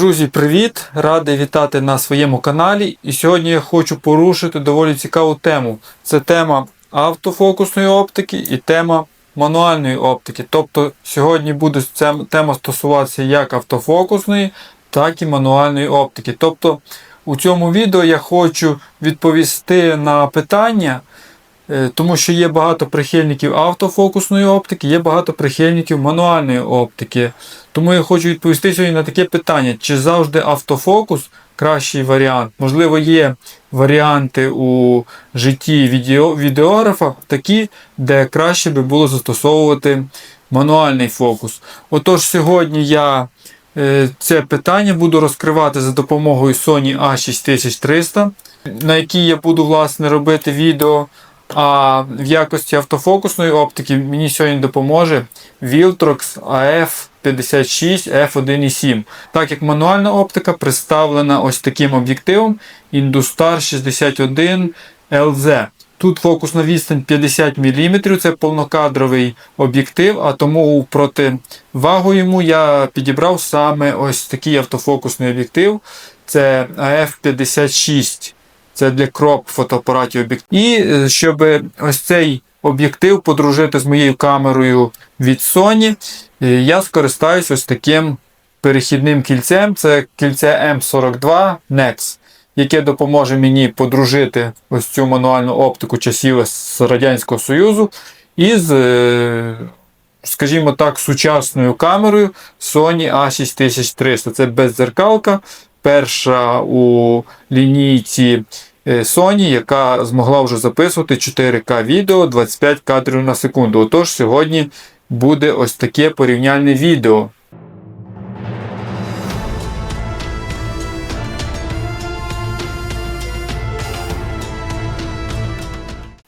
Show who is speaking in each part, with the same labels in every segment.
Speaker 1: Друзі, привіт! Радий вітати на своєму каналі. І сьогодні я хочу порушити доволі цікаву тему. Це тема автофокусної оптики і тема мануальної оптики. Тобто сьогодні буде тема стосуватися як автофокусної, так і мануальної оптики. Тобто у цьому відео я хочу відповісти на питання. Е, Тому що є багато прихильників автофокусної оптики, є багато прихильників мануальної оптики. Тому я хочу відповісти сьогодні на таке питання: чи завжди автофокус кращий варіант? Можливо, є варіанти у житті відео, відеографа такі, де краще би було застосовувати мануальний фокус. Отож, сьогодні я е, це питання буду розкривати за допомогою Sony A6300, на якій я буду власне робити відео. А в якості автофокусної оптики мені сьогодні допоможе Viltrox AF56 F1.7. Так як мануальна оптика представлена ось таким об'єктивом Industar 61 LZ. Тут фокусна відстань 50 мм, це повнокадровий об'єктив, а тому у противагу йому я підібрав саме ось такий автофокусний об'єктив. Це AF56. Це для кроп фотоапаратів об'єктив. І е, щоб ось цей об'єктив подружити з моєю камерою від Sony, е, я скористаюсь ось таким перехідним кільцем. Це кільце M42 NEX, яке допоможе мені подружити ось цю мануальну оптику часів з Радянського Союзу із, е, скажімо так, сучасною камерою Sony A6300. Це беззеркалка. Перша у лінійці Sony, яка змогла вже записувати 4К відео 25 кадрів на секунду. Отож, сьогодні буде ось таке порівняльне відео.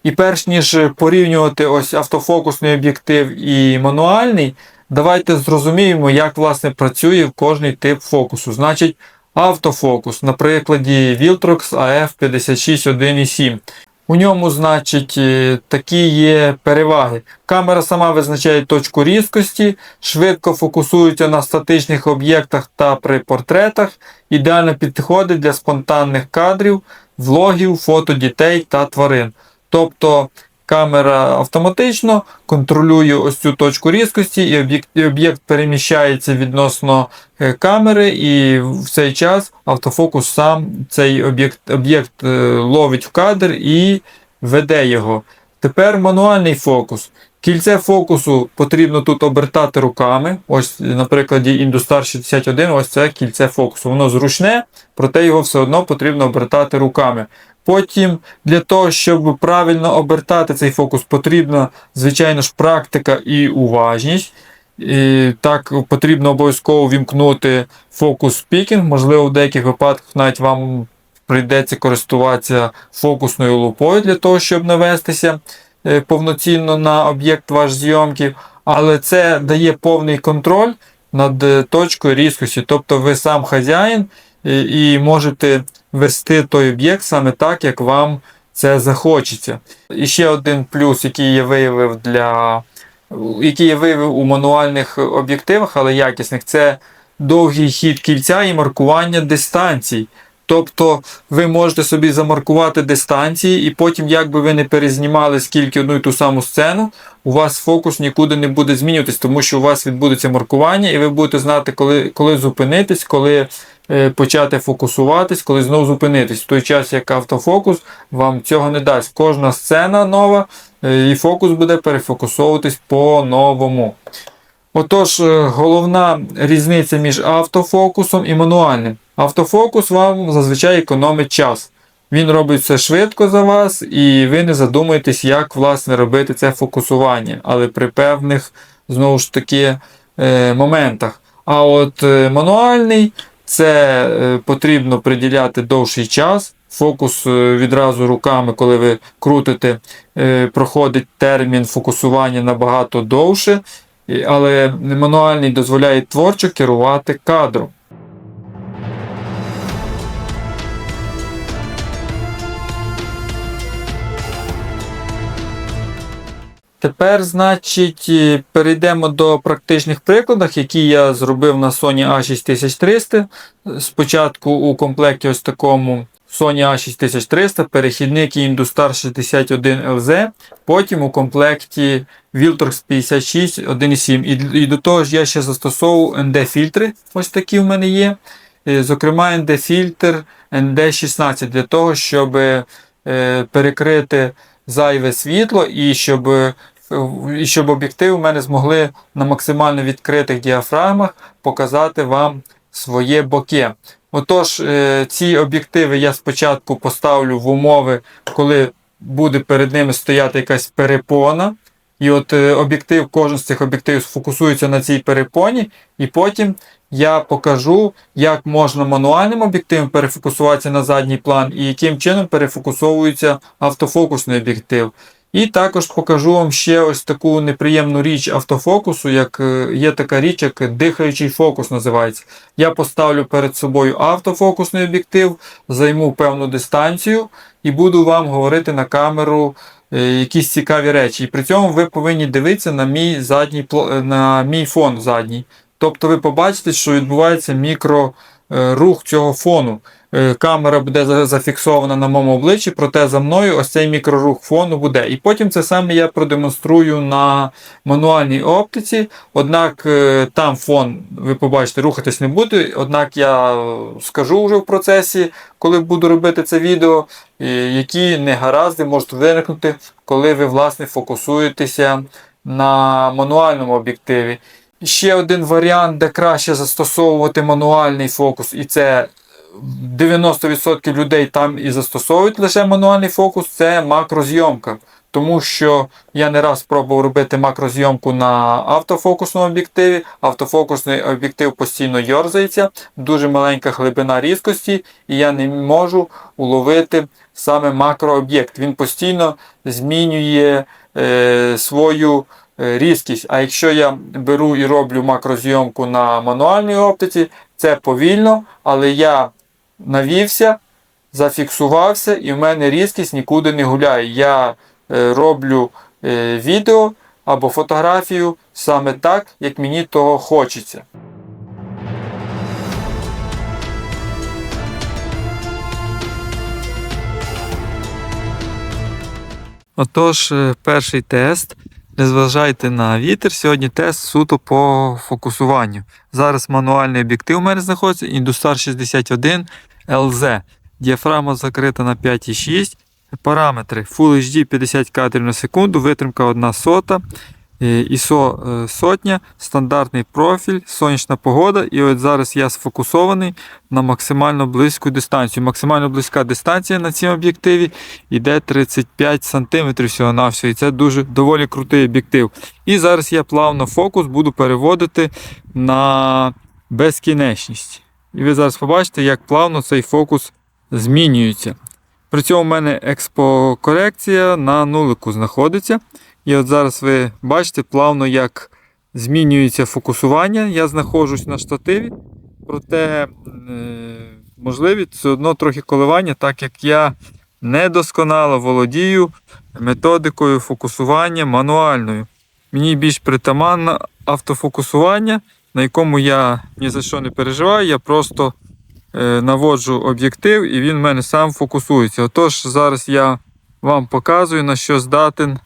Speaker 1: І перш ніж порівнювати ось автофокусний об'єктив і мануальний, давайте зрозуміємо, як власне працює кожний тип фокусу. Значить, Автофокус на прикладі Viltrox AF56 1.7. У ньому, значить, е, такі є переваги. Камера сама визначає точку різкості, швидко фокусується на статичних об'єктах та при портретах, ідеально підходить для спонтанних кадрів, влогів, фото дітей та тварин. Тобто камера автоматично контролює ось цю точку різкості, і об'єкт переміщається відносно е, камери, і в цей час автофокус сам цей об'єкт е, ловить в кадр і веде його. Тепер мануальний фокус. Кільце фокусу потрібно тут обертати руками. Ось, на Industar 61, ось це кільце фокусу. Воно зручне, проте його все одно потрібно обертати руками. Потім для того, щоб правильно обертати цей фокус, потрібна, звичайно ж, практика і уважність. І Так, потрібно обов'язково вімкнути фокус пікінг. Можливо, в деяких випадках навіть вам прийдеться користуватися фокусною лупою для того, щоб навестися е, повноцінно на об'єкт ваш зйомки. Але це дає повний контроль над е, точкою різкості. Тобто ви сам хазяїн і можете вести той об'єкт саме так, як вам це захочеться. І ще один плюс, який я виявив для який я виявив у мануальних об'єктивах, але якісних, це довгий хід кільця і маркування дистанцій. Тобто ви можете собі замаркувати дистанції, і потім, як би ви не перезнімали скільки одну і ту саму сцену, у вас фокус нікуди не буде змінюватись, тому що у вас відбудеться маркування, і ви будете знати, коли коли зупинитись, коли почати фокусуватись, коли знову зупинитись. В той час, як автофокус вам цього не дасть. Кожна сцена нова, е, і фокус буде перефокусовуватись по-новому. Отож, е, головна різниця між автофокусом і мануальним. Автофокус вам зазвичай економить час. Він робить все швидко за вас, і ви не задумуєтесь, як власне робити це фокусування, але при певних знову ж таки е, моментах. А от е, мануальний це е, потрібно приділяти довший час. Фокус відразу руками, коли ви крутите, проходить термін фокусування набагато довше, але мануальний дозволяє творчо керувати кадром. Тепер, значить, е, перейдемо до практичних прикладів, які я зробив на Sony A6300. Спочатку у комплекті ось такому Sony A6300, перехідник Industar 61LZ, потім у комплекті Viltrox 56 1.7. І, до того ж я ще застосовував ND-фільтри, ось такі в мене є. Е, Зокрема, ND-фільтр ND16 для того, щоб е, перекрити зайве світло і щоб, і щоб об'єктиви в мене змогли на максимально відкритих діафрагмах показати вам своє боке. Отож, е, ці об'єктиви я спочатку поставлю в умови, коли буде перед ними стояти якась перепона. І от е, об'єктив, кожен з цих об'єктивів сфокусується на цій перепоні, і потім я покажу, як можна мануальним об'єктивом перефокусуватися на задній план і яким чином перефокусовується автофокусний об'єктив. І також покажу вам ще ось таку неприємну річ автофокусу, як е, є така річ, як дихаючий фокус називається. Я поставлю перед собою автофокусний об'єктив, займу певну дистанцію і буду вам говорити на камеру е, якісь цікаві речі. І при цьому ви повинні дивитися на мій задній е, на мій фон задній. Тобто ви побачите, що відбувається мікрорух цього фону. Е, Камера буде зафіксована на моєму обличчі, проте за мною ось цей мікрорух фону буде. І потім це саме я продемонструю на мануальній оптиці. Однак е, там фон, ви побачите, рухатись не буде. Однак я скажу вже в процесі, коли буду робити це відео, е, які негаразди можуть виникнути, коли ви власне фокусуєтеся на мануальному об'єктиві. Ще один варіант, де краще застосовувати мануальний фокус, і це 90% людей там і застосовують лише мануальний фокус, це макрозйомка. Тому що я не раз пробував робити макрозйомку на автофокусному об'єктиві. Автофокусний об'єктив постійно йорзається, дуже маленька глибина різкості, і я не можу уловити саме макрооб'єкт. Він постійно змінює е, свою е, різкість. А якщо я беру і роблю макрозйомку на мануальній оптиці, це повільно, але я навівся, зафіксувався, і в мене різкість нікуди не гуляє. Я е, роблю е, відео або фотографію саме так, як мені того хочеться. Отож, е, перший тест. Не зважайте на вітер. Сьогодні тест суто по фокусуванню. Зараз мануальний об'єктив у мене знаходиться Industar 61 LZ. Діафрагма закрита на 5,6. Параметри Full HD 50 кадрів на секунду, витримка 1 сота, е, ISO е, сотня, стандартний профіль, сонячна погода. І от зараз я сфокусований на максимально близьку дистанцію. Максимально близька дистанція на цьому об'єктиві йде 35 см всього на всього. І це дуже доволі крутий об'єктив. І зараз я плавно фокус буду переводити на безкінечність. І ви зараз побачите, як плавно цей фокус змінюється. При цьому в мене експокорекція на нулику знаходиться. І от зараз ви бачите плавно, як змінюється фокусування. Я знаходжусь на штативі, проте е, можливі все одно трохи коливання, так як я недосконало володію методикою фокусування мануальною. Мені більш притаманно автофокусування, на якому я ні за що не переживаю, я просто е, наводжу об'єктив і він в мене сам фокусується. Отож, зараз я вам показую, на що здатен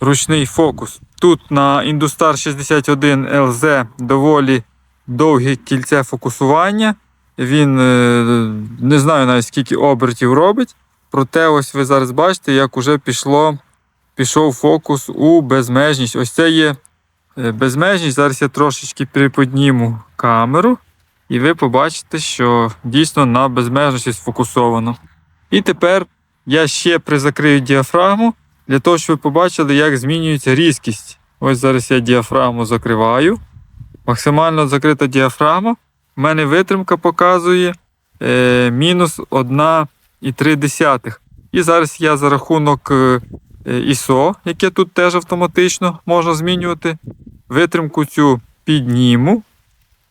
Speaker 1: ручний фокус. Тут на Industar 61 LZ доволі довге кільце фокусування. Він е, не знаю навіть скільки обертів робить. Проте ось ви зараз бачите, як уже пішло, пішов фокус у безмежність. Ось це є безмежність. Зараз я трошечки приподніму камеру. І ви побачите, що дійсно на безмежності сфокусовано. І тепер я ще призакрию діафрагму для того, щоб ви побачили, як змінюється різкість. Ось зараз я діафрагму закриваю. Максимально закрита діафрагма. У мене витримка показує е, мінус 1,3. І зараз я за рахунок е, е, ISO, яке тут теж автоматично можна змінювати, витримку цю підніму.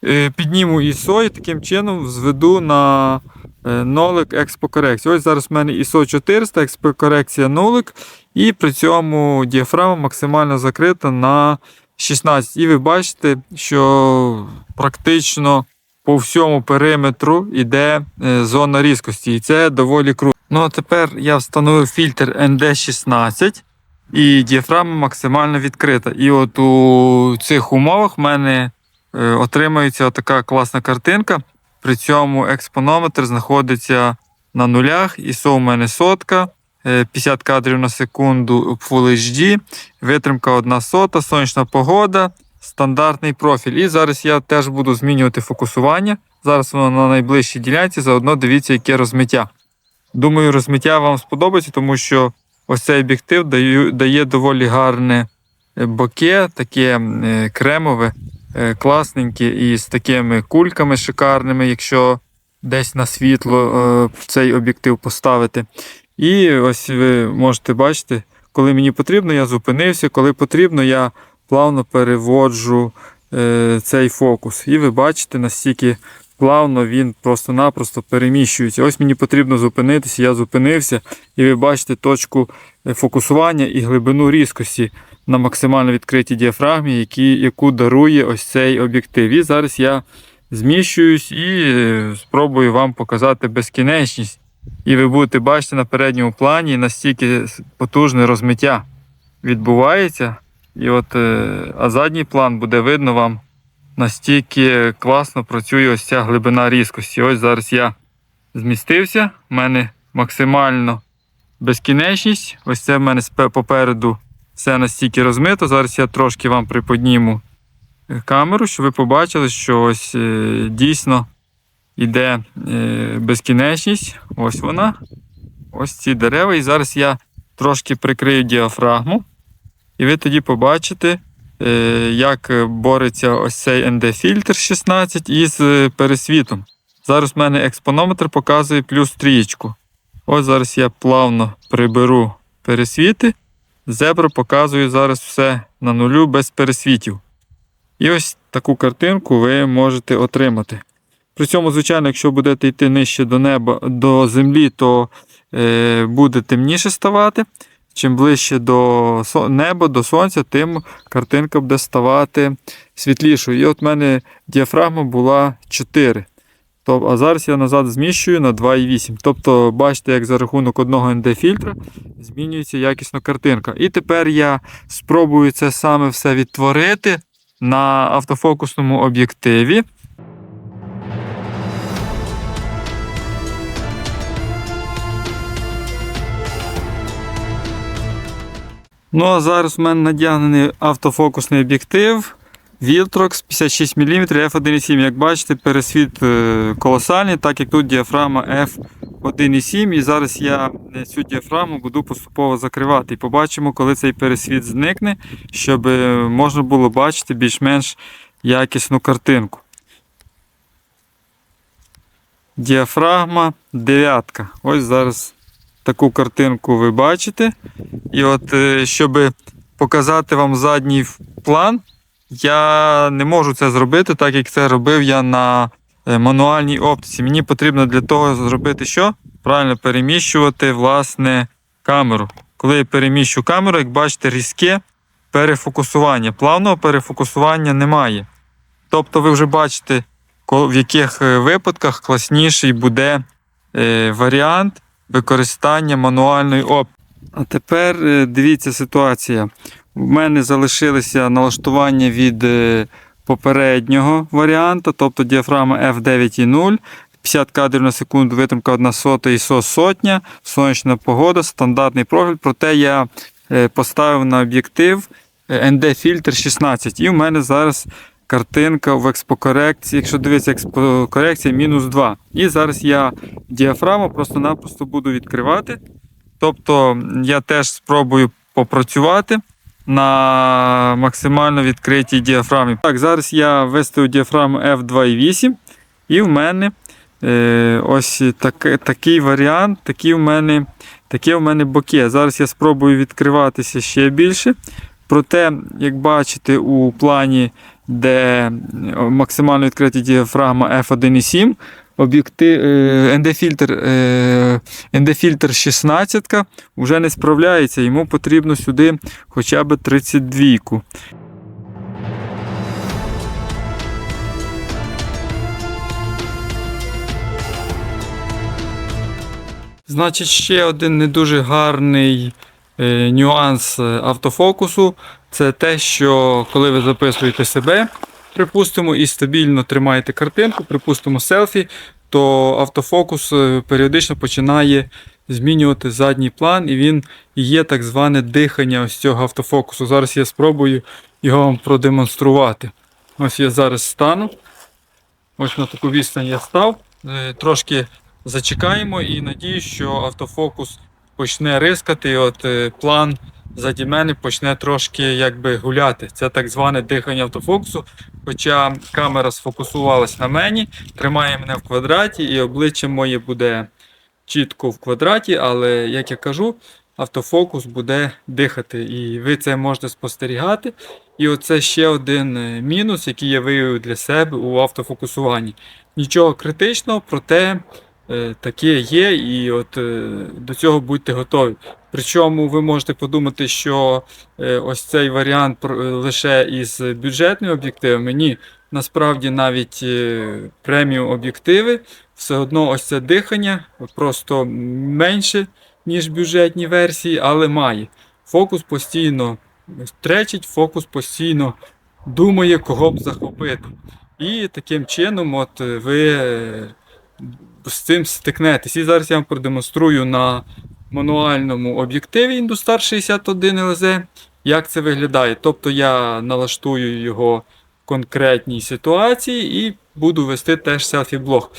Speaker 1: Е, підніму ISO і таким чином зведу на е, нолик експокорекцію. Ось зараз в мене ISO 400, експокорекція нолик. І при цьому діафрагма максимально закрита на 16. І ви бачите, що практично по всьому периметру йде е, зона різкості, і це доволі круто. Ну а тепер я встановив фільтр ND16 і діафрагма максимально відкрита. І от у цих умовах в мене е, отримується така класна картинка. При цьому експонометр знаходиться на нулях, ISO у мене сотка, е, 50 кадрів на секунду Full HD, витримка 1 сота, сонячна погода, стандартний профіль. І зараз я теж буду змінювати фокусування. Зараз воно на найближчій ділянці, заодно дивіться, яке розмиття. Думаю, розмиття вам сподобається, тому що ось цей об'єктив дає, доволі гарне е, боке, таке е, кремове, е, класненьке і з такими кульками шикарними, якщо десь на світло цей об'єктив поставити. І ось ви можете бачити, коли мені потрібно, я зупинився, коли потрібно, я плавно переводжу цей фокус. І ви бачите, настільки плавно він просто-напросто переміщується. Ось мені потрібно зупинитися, я зупинився, і ви бачите точку е, фокусування і глибину різкості на максимально відкритій діафрагмі, які, яку дарує ось цей об'єктив. І зараз я зміщуюсь і е, спробую вам показати безкінечність. І ви будете бачити на передньому плані настільки потужне розмиття відбувається. І от, е, а задній план буде видно вам настільки класно працює ось ця глибина різкості. Ось зараз я змістився, в мене максимально безкінечність. Ось це в мене попереду все настільки розмито. Зараз я трошки вам приподніму е, камеру, щоб ви побачили, що ось е, дійсно йде е, безкінечність. Ось вона. Ось ці дерева. І зараз я трошки прикрию діафрагму. І ви тоді побачите, як бореться ось цей ND-фільтр 16 із е, пересвітом. Зараз в мене експонометр показує плюс трієчку. Ось зараз я плавно приберу пересвіти. Зебра показує зараз все на нулю без пересвітів. І ось таку картинку ви можете отримати. При цьому, звичайно, якщо будете йти нижче до неба, до землі, то е, буде темніше ставати. Чим ближче до неба, до сонця, тим картинка буде ставати світлішою. І от в мене діафрагма була 4. Тоб- а зараз я назад зміщую на 2,8. Тобто, бачите, як за рахунок одного ND-фільтра змінюється якісно картинка. І тепер я спробую це саме все відтворити на автофокусному об'єктиві. Ну а зараз у мене надягнений автофокусний об'єктив Viltrox 56 мм f1.7. Як бачите, пересвіт е, колосальний, так як тут діафрагма f1.7. І зараз я е, цю діафрагму буду поступово закривати. І побачимо, коли цей пересвіт зникне, щоб е, можна було бачити більш-менш якісну картинку. Діафрагма дев'ятка. Ось зараз таку картинку ви бачите. І от, е, щоб показати вам задній план, я не можу це зробити, так як це робив я на е, мануальній оптиці. Мені потрібно для того зробити що? Правильно переміщувати власне камеру. Коли я переміщу камеру, як бачите, різке перефокусування. Плавного перефокусування немає. Тобто ви вже бачите, в яких е, випадках класніший буде варіант використання мануальної оптики. А тепер е, дивіться ситуація. У мене залишилися налаштування від е, попереднього варіанту, тобто діафрагма F9.0, 50 кадрів на секунду, витримка 1 сота ISO сотня, сонячна погода, стандартний профіль. Проте я е, поставив на об'єктив ND-фільтр 16. І в мене зараз картинка в експокорекції. Якщо дивитися експокорекція, мінус 2. І зараз я діафрагму просто-напросто буду відкривати. Тобто я теж спробую попрацювати на максимально відкритій діафрамі. Так, зараз я виставив діафраму F2.8, і в мене е, ось так, такий варіант, такий в мене, таке в мене боке. Зараз я спробую відкриватися ще більше. Проте, як бачите, у плані, де максимально відкрита діафрагма F1.7, об'єктив е, ND-фільтр, е, ND-фільтр 16 вже не справляється, йому потрібно сюди хоча б 32. Значить, ще один не дуже гарний е, нюанс е, автофокусу це те, що коли ви записуєте себе, припустимо, і стабільно тримаєте картинку, припустимо, селфі, то автофокус е, періодично починає змінювати задній план, і він є так зване дихання ось цього автофокусу. Зараз я спробую його вам продемонструвати. Ось я зараз стану. Ось на таку відстань я став. Е, Трошки зачекаємо і надіюсь, що автофокус почне рискати. І от е, план заді мене почне трошки якби гуляти. Це так зване дихання автофокусу. Хоча камера сфокусувалась на мені, тримає мене в квадраті, і обличчя моє буде чітко в квадраті, але як я кажу, автофокус буде дихати. І ви це можете спостерігати. І оце ще один е, мінус, який я виявив для себе у автофокусуванні. Нічого критичного, проте таке є, і от е, до цього будьте готові. Причому ви можете подумати, що е, ось цей варіант е, лише із бюджетними об'єктивами. Ні, насправді навіть е, преміум об'єктиви, все одно ось це дихання просто менше, ніж бюджетні версії, але має. Фокус постійно тречить, фокус постійно думає, кого б захопити. І таким чином, от е, ви е, з цим стикнетесь. І зараз я вам продемонструю на мануальному об'єктиві Industar 61 LZ, як це виглядає. Тобто я налаштую його в конкретній ситуації і буду вести теж селфі-блог.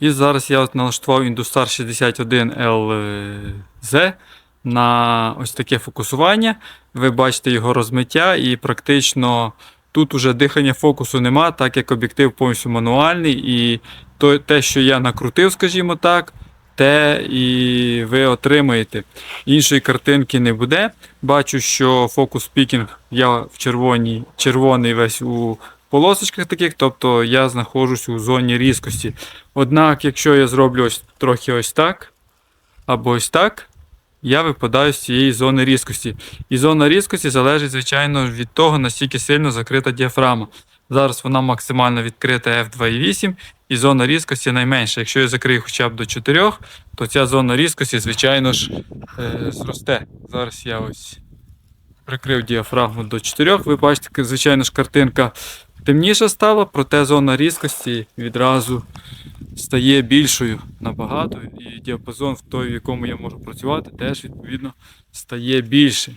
Speaker 1: І зараз я от налаштував Industar 61 LZ на ось таке фокусування. Ви бачите його розмиття, і практично тут уже дихання фокусу нема, так як об'єктив повністю мануальний. І то, те, що я накрутив, скажімо так, те і ви отримаєте. Іншої картинки не буде. Бачу, що фокус пікінг я в червоній, червоний весь у полосочках таких, тобто я знаходжусь у зоні різкості. Однак, якщо я зроблю ось трохи ось так, або ось так, я випадаю з цієї зони різкості. І зона різкості залежить, звичайно, від того, наскільки сильно закрита діафрагма. Зараз вона максимально відкрита F2.8 і зона різкості найменша. Якщо я закрию хоча б до 4, то ця зона різкості, звичайно ж, е, зросте. Зараз я ось прикрив діафрагму до 4. Ви бачите, звичайно ж, картинка темніша стала, проте зона різкості відразу стає більшою набагато, і діапазон в той, в якому я можу працювати, теж відповідно стає більшим.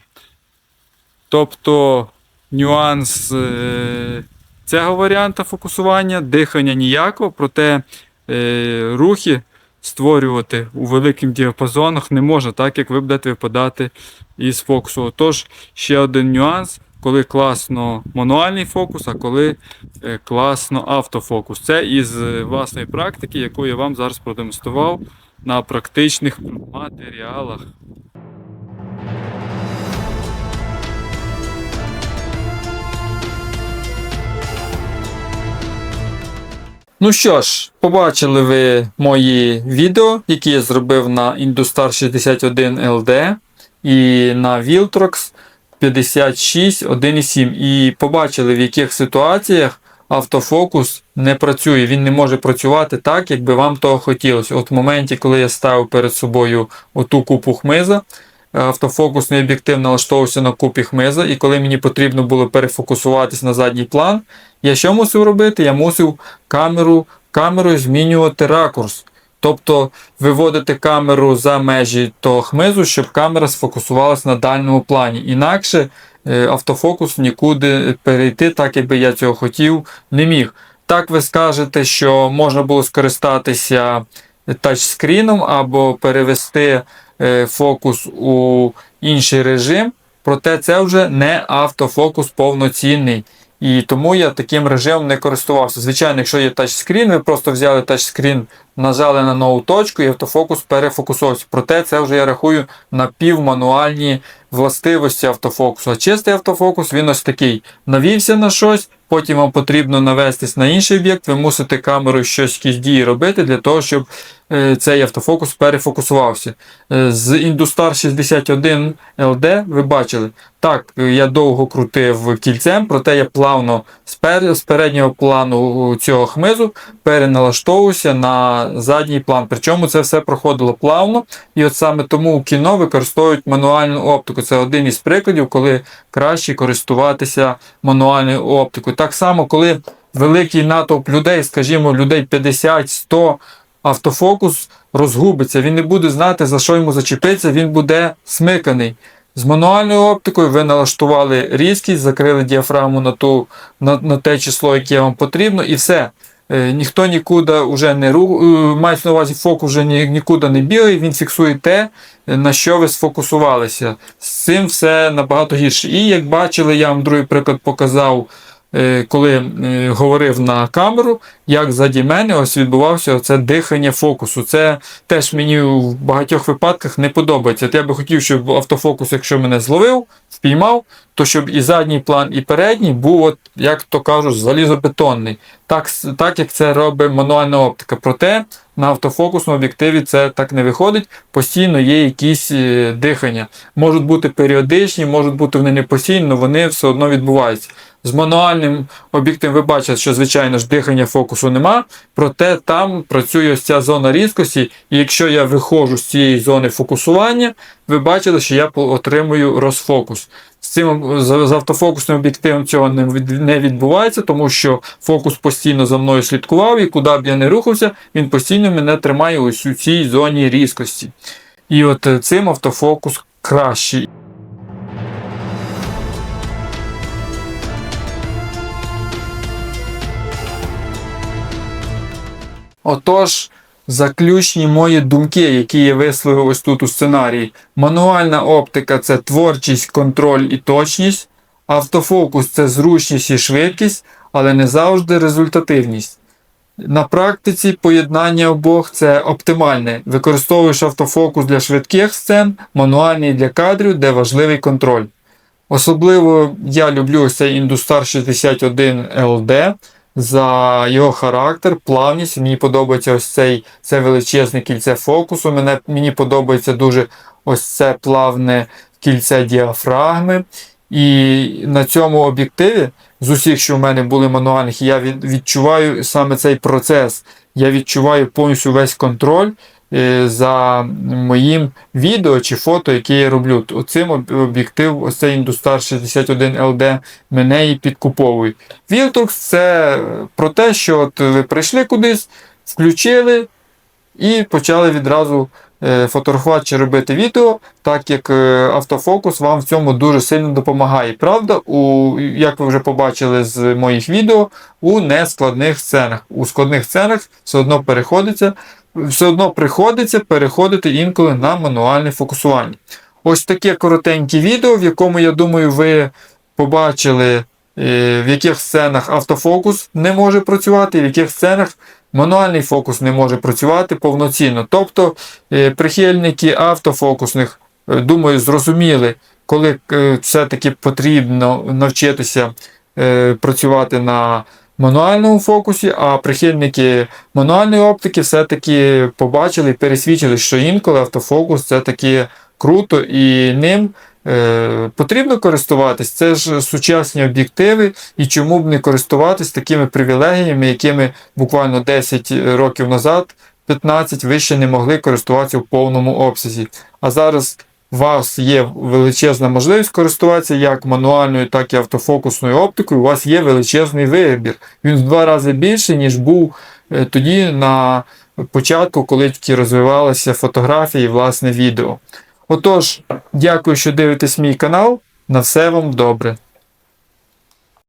Speaker 1: Тобто нюанс е, цього варіанта фокусування, дихання ніякого, проте е, рухи створювати у великих діапазонах не можна, так як ви будете випадати із фокусу. Тож ще один нюанс, коли класно мануальний фокус, а коли е, класно автофокус. Це із е, власної практики, яку я вам зараз продемонстрував на практичних матеріалах. Ну що ж, побачили ви мої відео, які я зробив на Industar 61 LD і на Viltrox 56 1.7. І побачили, в яких ситуаціях автофокус не працює. Він не може працювати так, як би вам того хотілося. От в моменті, коли я ставив перед собою оту купу хмиза, автофокусний об'єктив налаштовувався на купі хмиза, і коли мені потрібно було перефокусуватись на задній план, я що мусив робити? Я мусив камеру, камерою змінювати ракурс. Тобто виводити камеру за межі того хмизу, щоб камера сфокусувалася на дальньому плані. Інакше е, автофокус нікуди перейти, так як би я цього хотів, не міг. Так ви скажете, що можна було скористатися тачскріном або перевести е, фокус у інший режим, проте це вже не автофокус повноцінний. І тому я таким режимом не користувався. Звичайно, якщо є тачскрін, ви просто взяли тачскрін, нажали на нову точку і автофокус перефокусувався. Проте це вже я рахую напівмануальні властивості автофокусу. А чистий автофокус він ось такий. Навівся на щось, потім вам потрібно навестись на інший об'єкт, ви мусите камерою щось якісь дії робити для того, щоб е, цей автофокус перефокусувався. Е, З Industar 61 LD ви бачили. Так, я довго крутив кільцем, проте я плавно з переднього плану цього хмизу переналаштовувався на задній план. Причому це все проходило плавно. І от саме тому у кіно використовують мануальну оптику. Це один із прикладів, коли краще користуватися мануальною оптикою. Так само, коли великий натовп людей, скажімо, людей 50-100, автофокус розгубиться, він не буде знати, за що йому зачепитися, він буде смиканий. З мануальною оптикою ви налаштували різкість, закрили діафрагму на, ту, на, на те число, яке вам потрібно, і все. Е, ніхто нікуди вже не ру... е, мається на увазі фокус вже ні, нікуди не бігає, він фіксує те, е, на що ви сфокусувалися. З цим все набагато гірше. І як бачили, я вам другий приклад показав, коли говорив на камеру, як ззаді мене ось відбувався це дихання фокусу. Це теж мені в багатьох випадках не подобається. От я би хотів, щоб автофокус, якщо мене зловив, впіймав, то щоб і задній план, і передній був, от, як то кажуть, залізобетонний. Так, так як це робить мануальна оптика. Проте на автофокусному об'єктиві це так не виходить. Постійно є якісь е, дихання. Можуть бути періодичні, можуть бути вони не постійні, але вони все одно відбуваються. З мануальним об'єктивом ви бачите, що звичайно ж дихання фокусу нема, проте там працює ось ця зона різкості, і якщо я виходжу з цієї зони фокусування, ви бачили, що я отримую розфокус. Цим з, автофокусним об'єктивом цього не відбувається, тому що фокус постійно за мною слідкував, і куди б я не рухався, він постійно мене тримає ось у цій зоні різкості. І от е, цим автофокус кращий. Отож, заключні мої думки, які я висловив ось тут у сценарії. Мануальна оптика це творчість, контроль і точність. Автофокус це зручність і швидкість, але не завжди результативність. На практиці поєднання обох це оптимальне. Використовуєш автофокус для швидких сцен, мануальний для кадрів, де важливий контроль. Особливо я люблю цей Industar 61 LD за його характер, плавність. Мені подобається ось цей це величезне кільце фокусу. Мене, мені подобається дуже ось це плавне кільце діафрагми. І на цьому об'єктиві, з усіх, що в мене були мануальних, я відчуваю саме цей процес. Я відчуваю повністю весь контроль за моїм відео чи фото, яке я роблю. Оцим об'єктив, ось Industar 61 LD, мене і підкуповує. Viltrox це про те, що от ви прийшли кудись, включили і почали відразу е, фотографувати чи робити відео, так як е, автофокус вам в цьому дуже сильно допомагає. Правда, у, як ви вже побачили з моїх відео, у нескладних сценах. У складних сценах все одно переходиться, все одно приходиться переходити інколи на мануальне фокусування. Ось таке коротеньке відео, в якому, я думаю, ви побачили, е, в яких сценах автофокус не може працювати, в яких сценах мануальний фокус не може працювати повноцінно. Тобто е, прихильники автофокусних, е, думаю, зрозуміли, коли все-таки потрібно навчитися працювати на мануальному фокусі, а прихильники мануальної оптики все-таки побачили і пересвідчили, що інколи автофокус це таки круто і ним е, потрібно користуватись. Це ж сучасні об'єктиви, і чому б не користуватись такими привілегіями, якими буквально 10 років назад, 15 ви ще не могли користуватися в повному обсязі. А зараз у вас є величезна можливість користуватися як мануальною, так і автофокусною оптикою. У вас є величезний вибір. Він в два рази більший, ніж був е, тоді на початку, коли тільки розвивалися фотографії і власне відео. Отож, дякую, що дивитесь мій канал. На все вам добре.